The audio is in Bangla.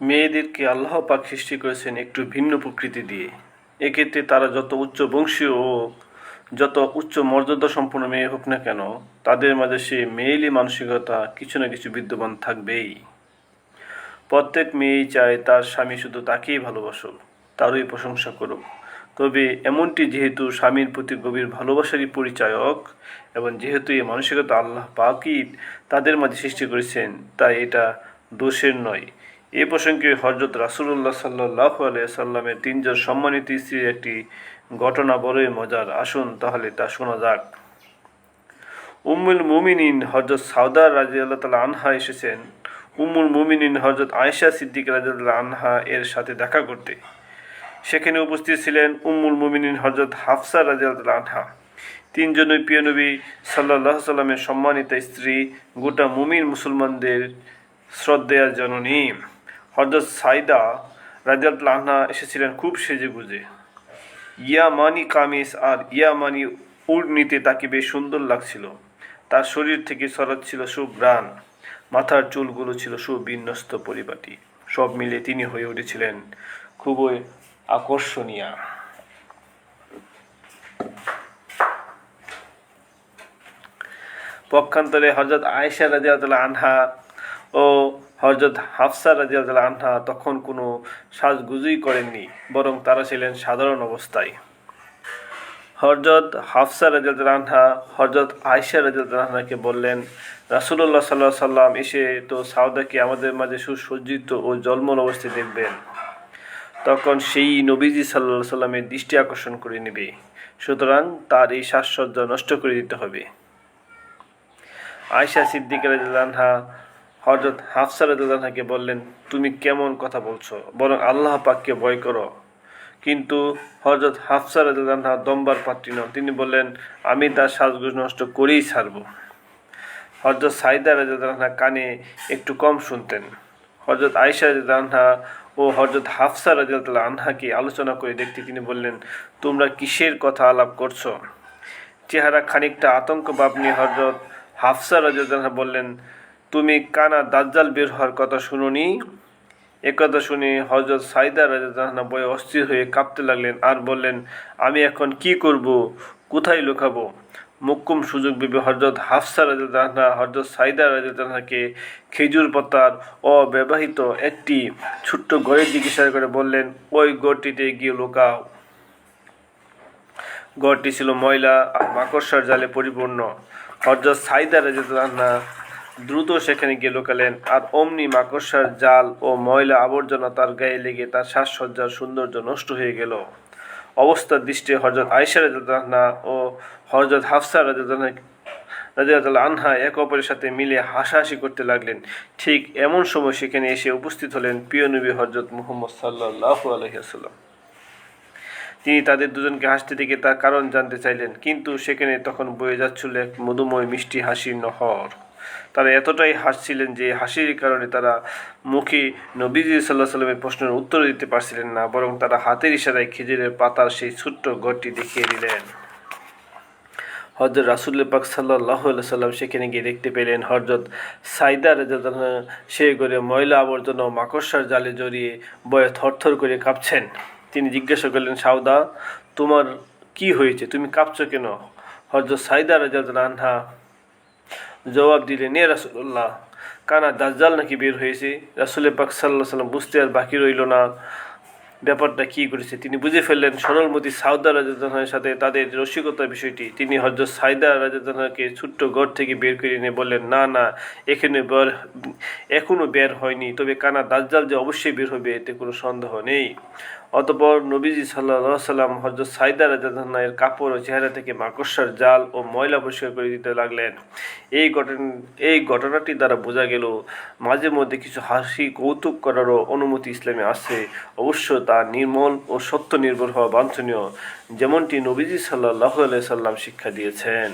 মেয়েদেরকে আল্লাহ পাক সৃষ্টি করেছেন একটু ভিন্ন প্রকৃতি দিয়ে। এক্ষেত্রে তারা যত উচ্চ বংশীয় ও যত উচ্চ মর্যাদা সম্পন্ন মেয়ে হোক না কেন, তাদের মাঝে সে মেয়েলি মানসিকতা কিছু না কিছু বিদ্যমান থাকবেই। প্রত্যেক মেয়েই চায় তার স্বামী শুধু তাকেই ভালোবাসুক, তারই প্রশংসা করুক। তবে এমনটি যেহেতু স্বামীর প্রতি গভীর ভালোবাসারই পরিচায়ক এবং যেহেতু এই মানসিকতা আল্লাহ পাকই তাদের মাঝে সৃষ্টি করেছেন, তাই এটা দোষের নয়। এ প্রসঙ্গে হজরত রাসুল্লাহ সাল্লাহ সাল্লামের তিনজন সম্মানিত স্ত্রীর একটি ঘটনা বড়ই মজার। আসুন তাহলে তা শোনা যাক। উম্মুল মুমিনিন হজরত সাউদার রাজি আল্লাহ তালা আনহা এসেছেন। উম্মুল মুমিনিন হজরত আয়েশা সিদ্দিক রাজিয়াল্লাহ আনহা এর সাথে দেখা করতে। সেখানে উপস্থিত ছিলেন উম্মুল মুমিনিন হজরত হাফসা রাজিয়াল্লাহ আনহা। তিনজনই প্রিয় নবী সাল্লাহ সাল্লামের সম্মানিত স্ত্রী, গোটা মুমিন মুসলমানদের শ্রদ্ধেয়ার জননী। হজরত সাইদা রাজিয়াল্লাহ আনহা এসেছিলেন খুব সেজে গুজে। ইয়ামানি কামিজ আর ইয়ামানি উড়নিতে তাকে বেশ সুন্দর লাগছিল। তার শরীর থেকে ছড়াচ্ছিল সুব্রাণ মাথার চুলগুলো ছিল সুবিন্যস্ত পরিপাটি। সব মিলে তিনি হয়ে উঠেছিলেন খুবই আকর্ষণীয়। পক্ষান্তরে হজরত আয়েশা রাজিয়াতুল্লাহ আনহা ও হজরত হাফসা রাজিয়াতুল্লাহ আনহা তখন কোনো সাজগুজুই করেননি, বরং তারা ছিলেন সাধারণ অবস্থায়। হরজত হাফসা রাজিয়াতুল্লাহ আনহা হরজত আয়েশা রাজিয়াতুল্লাহ আনহাকে বললেন রাসুল্লাহ সাল্লাহ সাল্লাম এসে তো সাউদাকে আমাদের মাঝে সুসজ্জিত ও জলমল অবস্থায় দেখবেন। তখন সেই নবীজি সাল্লাহ সাল্লামের দৃষ্টি আকর্ষণ করে নেবে। সুতরাং তার এই সাজসজ্জা নষ্ট করে দিতে হবে। আয়সা সিদ্দিক রাজা হজরত হাফসা রাজাকে বললেন, তুমি কেমন কথা বলছো? বরং আল্লাহ পাককে ভয় করো। কিন্তু হজরত হাফসা রাজা দম্বার পাত্রী নন। তিনি বললেন, আমি তার সাজগুজ নষ্ট করেই ছাড়ব। হজরত সাইদা রাজা কানে একটু কম শুনতেন। হজরত আয়সা রাজা ও হজরত হাফসা রাজিয়াল্লাহ আনহাকে আলোচনা করে দেখতে তিনি বললেন, তোমরা কিসের কথা আলাপ করছ? চেহারা খানিকটা আতঙ্ক ভাব নিয়ে হজরত হাফসা রাজিয়াল্লাহ বললেন তুমি কানা দাজ্জাল বের হওয়ার কথা শুনুনি? একথা শুনে হজরত সাইদা রাজিয়াল্লাহ বয়ে অস্থির হয়ে কাঁপতে লাগলেন আর বললেন, আমি এখন কি করব? কোথায় লুকাবো? মুক্কুম সুযোগ ভেবে হজরত হাফসা রাজা হজরত সাইদা রাজাকে খেজুর পাতার অব্যবহৃত একটি ছোট্ট ঘরের জিজ্ঞাসা করে বললেন, ওই গড়টিতে গিয়ে লুকাও। গড়টি ছিল ময়লা আর মাকড়সার জালে পরিপূর্ণ। হজরত সাইদা রাজা দ্রুত সেখানে গিয়ে লোকালেন। আর অমনি মাকড়সার জাল ও ময়লা আবর্জনা তার গায়ে লেগে তার সাজসজ্জার সৌন্দর্য নষ্ট হয়ে গেল। অবস্থার দৃষ্টি হজরত আয়সা রাজা ও হজরত হাফসা রাজা রাজিয়াল আনহা এক অপরের সাথে মিলে হাসাহাসি করতে লাগলেন। ঠিক এমন সময় সেখানে এসে উপস্থিত হলেন প্রিয় নবী হজরত মুহম্মদ সাল্লাহ আলহিহাসাল্লাম তিনি তাদের দুজনকে হাসতে দেখে তার কারণ জানতে চাইলেন, কিন্তু সেখানে তখন বয়ে যাচ্ছিল এক মধুময় মিষ্টি হাসির নহর। তারা এতটাই হাসছিলেন যে হাসির কারণে তারা মুখে নবীজি সাল্লাহ সাল্লামের প্রশ্নের উত্তর দিতে পারছিলেন না, বরং তারা হাতের ইশারায় খেজুরের পাতার সেই ছোট্ট ঘরটি দেখিয়ে দিলেন। হজরত রাসুল্লাহ পাক সাল্লাহ সাল্লাম সেখানে গিয়ে দেখতে পেলেন হজরত সাইদা রাজা সে করে ময়লা আবর্জনা ও মাকড়সার জালে জড়িয়ে বয়ে থরথর করে কাঁপছেন। তিনি জিজ্ঞাসা করলেন, সাউদা, তোমার কি হয়েছে? তুমি কাঁপছো কেন? হজরত সাইদা রাজা আনহা জবাব দিলেন এ রাসুল্লাহ কানা দাজ্জাল নাকি বের হয়েছে? রাসুলের পাক সাল্লাহ সাল্লাম বুঝতে আর বাকি রইল না। ব্যাপারটা কী করেছে? তিনি বুঝে ফেললেন সরলমতি সাউদা রাজাদানের সাথে তাদের রসিকতার বিষয়টি। তিনি হজরত সাইদা রাজাদানকে ছোট্ট ঘর থেকে বের করে এনে বললেন, না না, এখানে বের এখনও বের হয়নি। তবে কানা দাজ্জাল যে অবশ্যই বের হবে, এতে কোনো সন্দেহ নেই। অতপর নবীজি সাল্লাহ সাল্লাম হজরত সাইদা রাজাদানের কাপড় ও চেহারা থেকে মাকড়সার জাল ও ময়লা পরিষ্কার করে দিতে লাগলেন। এই ঘটনা, এই ঘটনাটি দ্বারা বোঝা গেল, মাঝে মধ্যে কিছু হাসি কৌতুক করারও অনুমতি ইসলামে আছে। অবশ্য তা নির্মল ও সত্য নির্ভর হওয়া বাঞ্ছনীয়, যেমনটি নবীজি সাল্লাহ সাল্লাম শিক্ষা দিয়েছেন।